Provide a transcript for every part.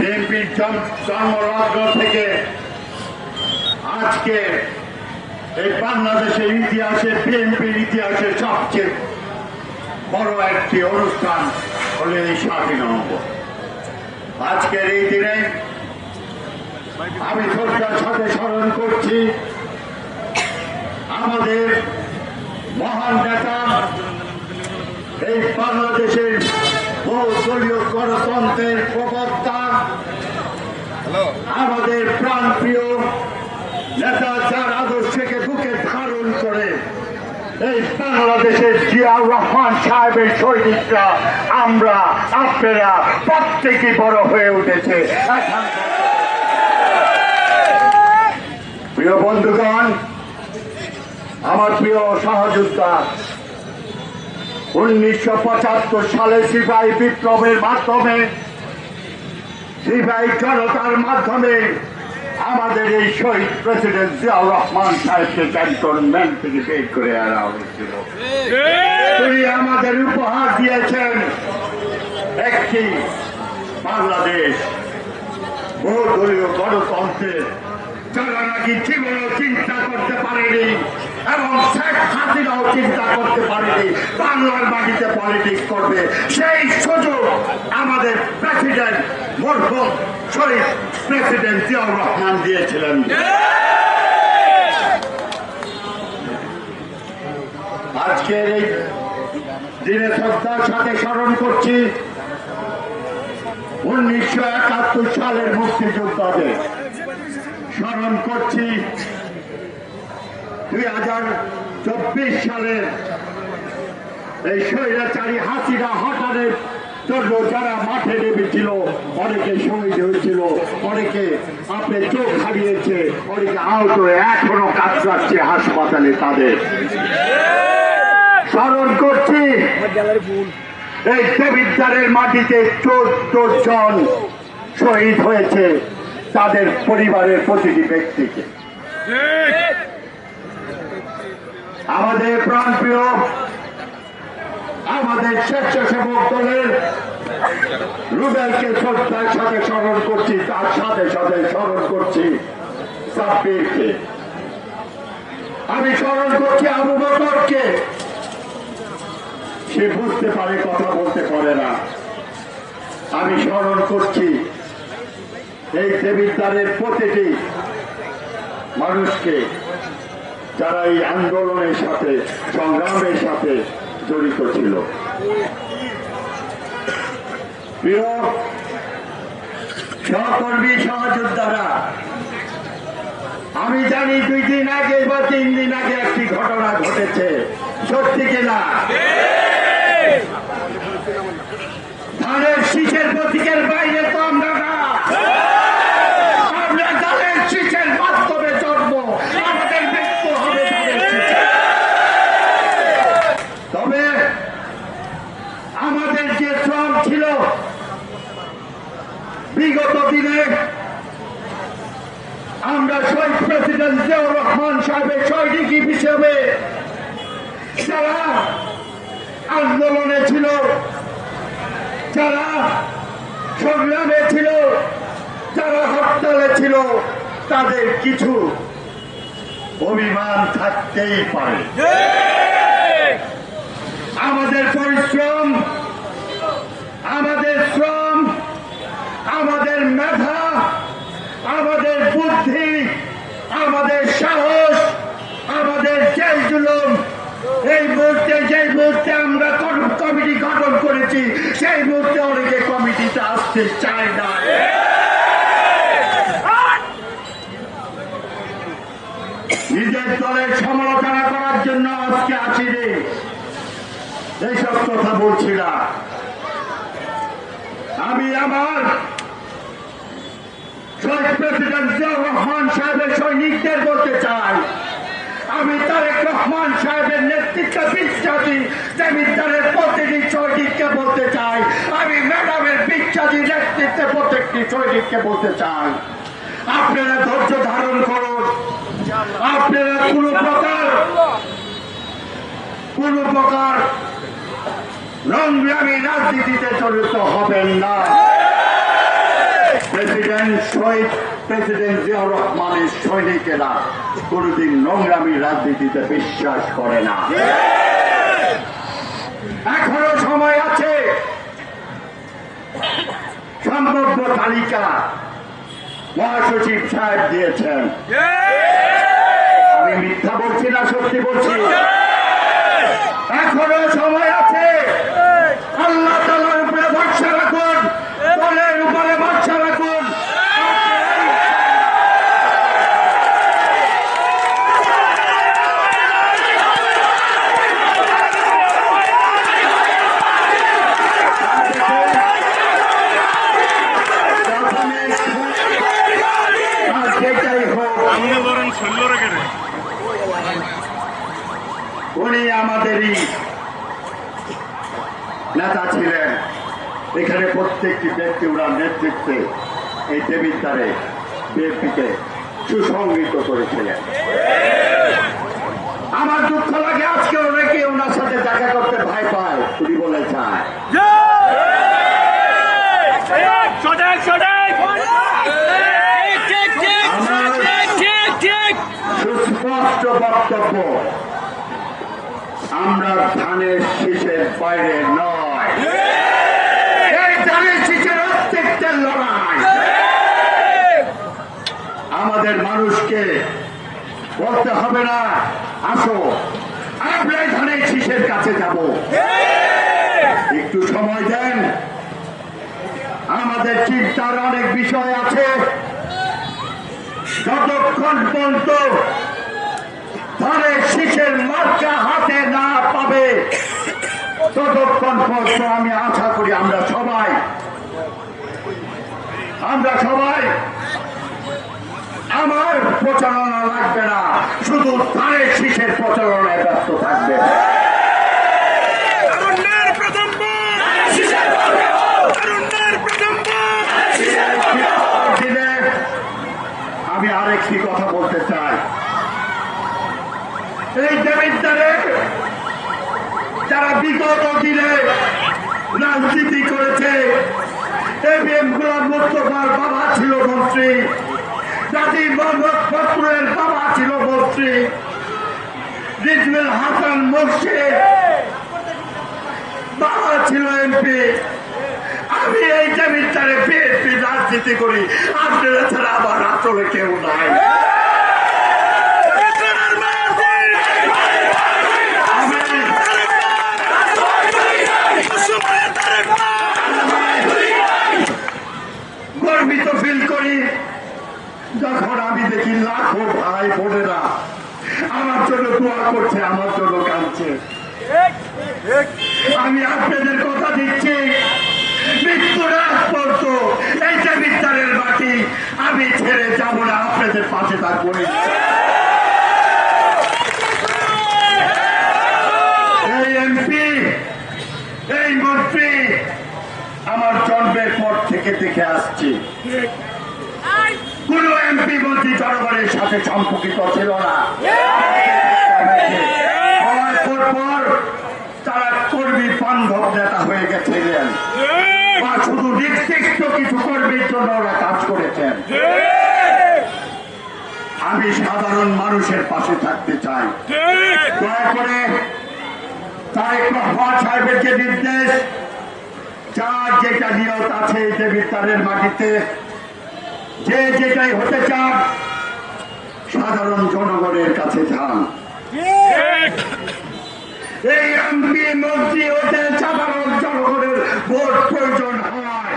বিএনপির জন্মলগ্ন থেকে আজকে এই বাংলাদেশের ইতিহাসে, বিএনপির ইতিহাসে সবচেয়ে বড় একটি অনুষ্ঠান হলো এই নভেম্বর আজকের এই দিনে আমি শ্রদ্ধার সাথে স্মরণ করছি, আমাদের মহান নেতা এই বাংলাদেশের বহুদলীয় গণতন্ত্রের প্রবক্তা আমাদের প্রাণপ্রিয় নেতা যার আদর্শকে বুকে ধারণ করে এই বাংলাদেশের জিয়াউর রহমান সাহেবের সৈনিকরা আমরা আপনারা প্রত্যেকে বড় হয়ে উঠেছে। প্রিয় বন্ধুগণ আমার প্রিয় সহযোদ্ধা উনিশশো পঁচাত্তর সালে সিপাহী বিপ্লবের মাধ্যমে, সিপাহী জনতার মাধ্যমে আমাদের এই শহীদ প্রেসিডেন্ট জিয়াউর রহমান সাহেবকে ক্যান্টনমেন্ট থেকে বের করে আনা হয়েছিল। তিনি আমাদের উপহার দিয়েছেন একটি বাংলাদেশ বহুদলীয় গণতন্ত্রের। যারা নাকি জীবনেও চিন্তা করতে পারেনি, এবং শেখ চিন্তা করতে পারেনি, বাংলার মাটিতে পলিটিক্স করবে। সেই সুযোগ আমাদের প্রেসিডেন্ট মরহুম শহীদ প্রেসিডেন্ট জিয়াউর রহমান দিয়েছিলেন। আজকের এই দিনে শ্রদ্ধার সাথে স্মরণ করছি, উনিশশো একাত্তর সালের মুক্তিযোদ্ধাদের স্মরণ করছি, দুই হাজার চব্বিশ সালের এই স্বৈরাচারী হাসিরা হটানের জন্য যারা মাঠে নেমেছিল, অনেকে শহীদ হয়েছিল, অনেকে আপনি চোখ হারিয়েছে, অনেকে আহত এখনও কাতরাচ্ছে হাসপাতালে তাদের। স্মরণ করছি, এই দেবিদ্বারের মাটিতে চোদ্দ জন শহীদ হয়েছে তাদের পরিবারের প্রতিটি ব্যক্তিকে। আমাদের প্রাণপ্রিয়, আমাদের স্বেচ্ছাসেবক দলের রুবেলকে শ্রদ্ধার সাথে স্মরণ করছি, তার সাথে সাথে স্মরণ করছি সাব্বিরকে। আমি স্মরণ করছি আবু বকরকে। সে বুঝতে পারে, কথা বলতে পারে না। আমি স্মরণ করছি এই দেবিদ্বারের প্রতিটি মানুষকে। যারা এই আন্দোলনের সাথে, সংগ্রামের সাথে জড়িত ছিল। সহকর্মী, সহযোদ্ধারা, আমি জানি দুই দিন আগে বা তিন দিন আগে একটি ঘটনা ঘটেছে। সত্যি কিনা ধানের শীষের প্রতীকের বাইরে তো আমরা না আমরা ধানের শীষের মাধ্যমে জন্ম আমাদের মৃত্যু হবে ধানের শীষে। তবে আমাদের যে শ্রম ছিল বিগত দিনে আমরা শহীদ প্রেসিডেন্ট জিয়াউর রহমান সাহেবের সৈনিক হিসেবে যারা আন্দোলনে ছিল যারা সংগ্রামে ছিল যারা হরতালে ছিল তাদের কিছু অভিমান থাকতেই পারে। আমাদের পরিশ্রম, আমাদের শ্রম, আমাদের মেধা, আমাদের বুদ্ধি, আমাদের সাহস, আমাদের জুলুম, এই মুহূর্তে, যেই মুহূর্তে আমরা কম- কমিটি গঠন করেছি, সেই মুহূর্তে অনেকে কমিটিতে আসতে চায় না নিজের দলের সমালোচনা করার জন্য আজকে এইসব কথা বলছি না। আমি আমার শহীদ প্রেসিডেন্ট জিয়াউর রহমান সাহেবের সৈনিকদের বলতে চাই। আমি তারেক রহমান সাহেবের নেতৃত্বে বিশ্বাসী জমিদারের প্রতিটি সৈনিককে বলতে চাই। আমি ম্যাডামের বিশ্বাসী নেতৃত্বে প্রত্যেকটি সৈনিককে বলতে চাই। আপনারা ধৈর্য ধারণ করুন। আপনারা কোন প্রকার কোন প্রকার রংরামি রাজনীতিতে জড়িত হবেন না। প্রেসিডেন্ট শহীদ, প্রেসিডেন্ট জিয়াউর রহমানের সৈনিকেরা কোনদিন নোংরামি রাজনীতিতে বিশ্বাস করে না। এখনও সময় আছে। সম্ভাব্য তালিকা মহাসচিব সাহেব দিয়েছেন। আমি মিথ্যা বলছি না, সত্যি বলছি। এখনও সময় আছে। নেতা ছিলেন। এখানে প্রত্যেকটি ব্যক্তি ওনার নেতৃত্বে এই দেবিদ্বারে বিএনপিকে সুসংগীত করেছিলেন। আমার দুঃখ লাগে আজকে অনেকে ওনার সাথে দেখা করতে ভয় পায়, উনি বলে সুস্পষ্ট বক্তব্য, আমরা ধানের শীষের বাইরে নয়। লড়াই আমাদের মানুষকে বলতে হবে না, আসো। আমরা ধানের কাছে যাব। একটু সময় দেন, আমাদের চিন্তার অনেক বিষয় আছে যতক্ষণ পর্যন্ত ধানের শীষের মার্কা হাতে না পাবে। ততক্ষণ পর্যন্ত আমি আশা করি আমরা সবাই আমরা সবাই আমার প্রচারণা লাগবে না শুধু ধানের শীষের প্রচারণায় ব্যস্ত থাকবে। আমি আরেকটি কথা বলতে চাই। এই দেবিদ্বারে যারা বিগত দিনে রাজনীতি করেছে বাবা ছিল মন্ত্রী, জাতির মোহাম্মদ বাবা ছিল মন্ত্রী রিজমুল হাসান মুর্শিদ, বাবা ছিল এমপি। আমি এই জমিদারে বিএনপি রাজনীতি করি, আপনারা ছাড়া আমার আসলে কেউ নাই। যখন আমি দেখি লাখো ভাই বোনেরা আমার জন্য দোয়া করছে, আমার জন্য কাঁদছে। আমি আপনাদের কথা দিচ্ছি আমি ছেড়ে যাব না, আপনাদের পাশে থাকব এই এমপি, এই মন্ত্রী, আমার জন্মের পর থেকে দেখে আসছি। কোন এমপি মন্ত্রী জনগণের সাথে সম্পর্কিত ছিল না। আমি সাধারণ মানুষের পাশে থাকতে চাই। দয়া করে সাহেবের যে নির্দেশ, যার যেটা নিয়ত আছে এই দেবিদ্বারের মাটিতে যে যেটাই হতে চান সাধারণ জনগণের কাছে যান। এই এমপি মন্ত্রী হতে সাধারণ জনগণের ভোট প্রয়োজন হয়।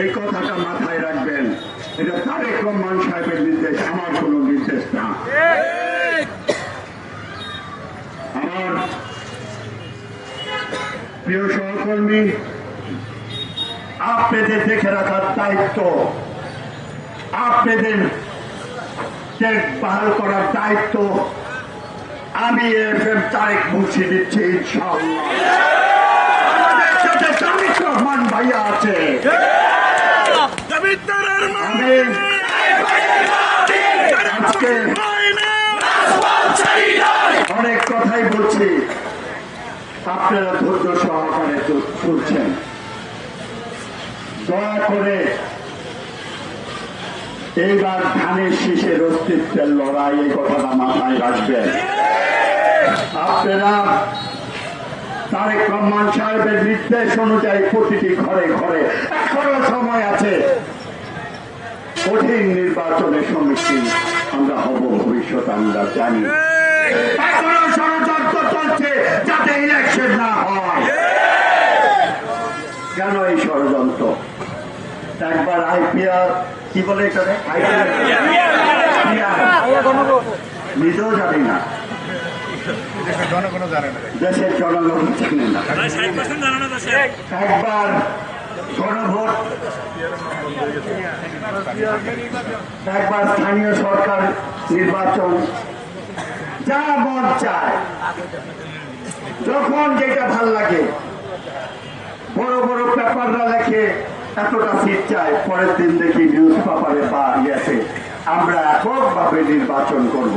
এই কথাটা মাথায় রাখবেন। এটা তারেক রহমান সাহেবের নির্দেশ, আমার কোনো নির্দেশ না। আমার প্রিয় সহকর্মী আপনাদের দেখে রাখার দায়িত্ব আপনাদের দেখভাল করার দায়িত্ব, আমি এফ এম তারেক মুছে দিচ্ছি রহমান ভাইয়া আছে। অনেক কথাই বলছি। আপনারা ধৈর্য সহকারে চু- শুনছেন দয়া করে এইবার ধানের শীষের অস্তিত্বের লড়াই এই কথাটা মাথায় রাখবেন আপনারা তারেক রহমান সাহেবের নির্দেশ অনুযায়ী প্রতিটি ঘরে ঘরে এখনও সময় আছে। কঠিন নির্বাচনের সম্মুখীন আমরা হব ভবিষ্যৎ, আমরা জানি এখনও ষড়যন্ত্র চলছে যাতে ইলেকশন না হয় কেন এই ষড়যন্ত্র একবার আইপিআর কি বলে এখানে নিজেও জানি না। দেশের জনগণ জানে না। একবার গণভোট, একবার স্থানীয় সরকার নির্বাচন, যা মন চায়। যখন যেটা ভালো লাগে, বড় বড় পেপাররা লেখে এতটা সিট চায় পরের দিন দেখি নিউজ পেপারে বা ইয়েতে আমরা এককভাবে নির্বাচন করব।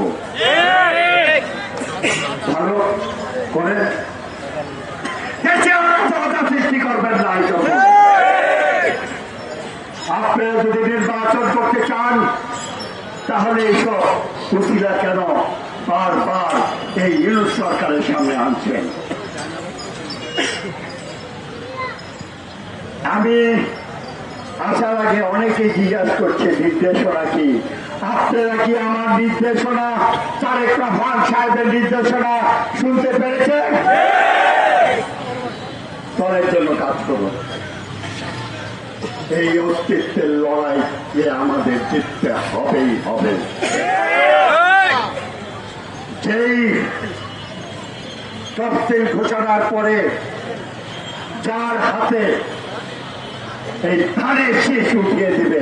ভালো করে আপনারা যদি নির্বাচন করতে চান, তাহলে এইসব উচিরা কেন বারবার এই ইউনুস সরকারের সামনে আনছেন? আমি আসার আগে অনেকে জিজ্ঞাসা করছে, নির্দেশনা কি? আপনারা কি আমার নির্দেশনা? তারেক রহমান সাহেবের নির্দেশনা শুনতে পেরেছেন? দলের জন্য কাজ করুন এই অস্তিত্বের লড়াই যে আমাদের জিততে হবেই হবে। যেই তফসিল ঘোষণার পরে যার হাতে এই ধানের শেষ উঠিয়ে দিবে।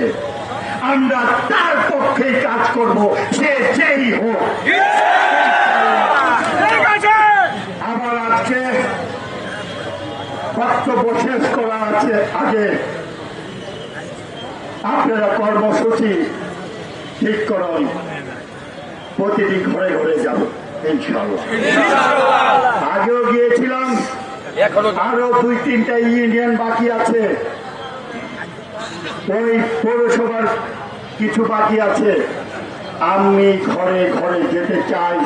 আমরা তার পক্ষে কাজ করব সে যেই হোক। আবার আজকে বক্তব্য শেষ করা আছে আগে। আপনারা কর্মসূচি ঠিক করুন। প্রতিটি ঘরে ঘরে যাব ইনশাল্লাহ আগেও গিয়েছিলাম। আরও দুই তিনটা ইউনিয়ন বাকি আছে। ওই পৌরসভার কিছু বাকি আছে। আমি ঘরে ঘরে যেতে চাই।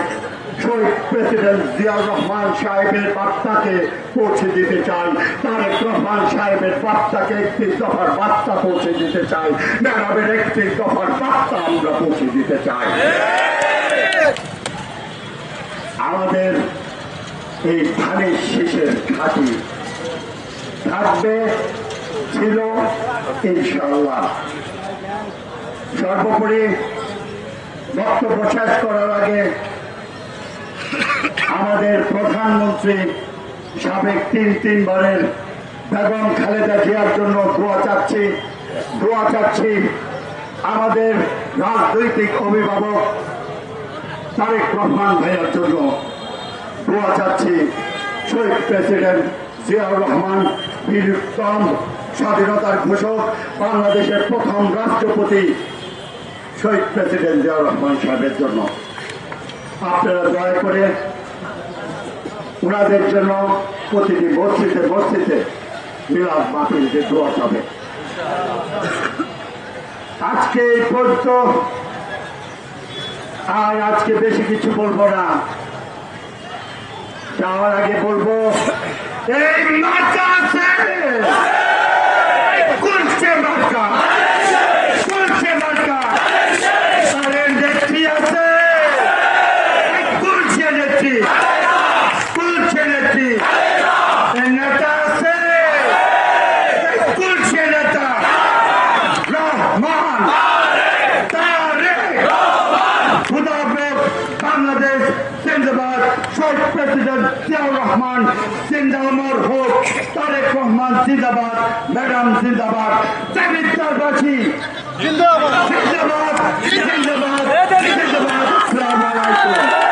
শহীদ প্রেসিডেন্ট জিয়াউর রহমান সাহেবের বার্তাকে পৌঁছে দিতে চাই। তারেক রহমান সাহেবের বার্তাকে একটি দফার বার্তা পৌঁছে দিতে চাই। ম্যাডামের একটি দফার বার্তা আমরা পৌঁছে দিতে চাই। আমাদের এই ধানের শীষের ঘাটি থাকবে। ছিল ইনশাল্লাহ সর্বোপরি বক্তব্য শেষ করার আগে আমাদের প্রধানমন্ত্রী সাবেক তিন তিনবারের বেগম খালেদা জিয়ার জন্য দোয়া চাচ্ছি দোয়া চাচ্ছি আমাদের রাজনৈতিক অভিভাবক তারেক রহমান ভাইয়ের জন্য দোয়া চাচ্ছি। শহীদ প্রেসিডেন্ট জিয়াউর রহমান বীর স্বাধীনতার ঘোষক বাংলাদেশের প্রথম রাষ্ট্রপতি শহীদ প্রেসিডেন্ট জিয়াউর রহমান সাহেবের জন্য। আপনারা দয়া করে ওনাদের জন্য প্রতিটি মসজিদে মসজিদে মিলাদ মাহফিলকে দোয়া হবে আজকে এই পর্যন্ত আর আজকে বেশি কিছু বলব না। যাওয়ার আগে বলব, এই মার্কা আছে বাংলাদেশ জিন্দাবাদ শহীদ প্রেসিডেন্ট জিয়াউর রহমান। রহমান জিন্দাবাদ ম্যাডাম জিন্দাবাদ চাকরিদারবাসী জিন্দাবাদ জিন্দাবাদ জিন্দাবাদ জিন্দাবাদ আসসালামু আলাইকুম